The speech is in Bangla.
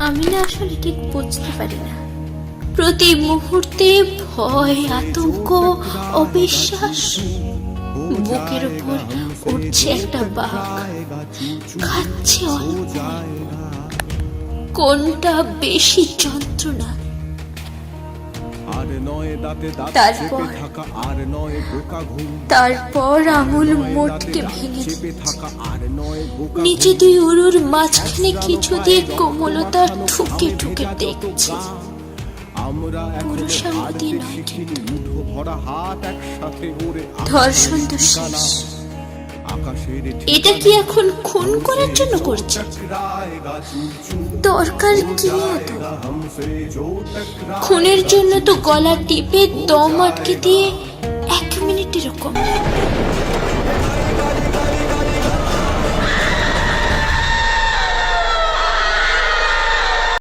আমি না আসলে ঠিক বুঝতে পারি না। প্রতি মুহূর্তে ভয়, আতঙ্ক, অবিশ্বাস বুকের উপর উঠছে একটা বাঘ। খাচ্ছে অল্প। কোনটা বেশি যন্ত্রণা? তারপর? চেপে থাকা আর নয় তারপর আঙুল মোটকে ভেঙে নিচে দুই উরুর মাঝখানে কিছু দিয়ে কোমলতা ঠুকে ঠুকে দেখছে। ধর্ষণ তো শেষ। এটা কি এখন খুন করার জন্য করছে দরকার কি এত খুনের জন্য তো গলা টিপে দম আটকে দিয়ে এক মিনিটের কম।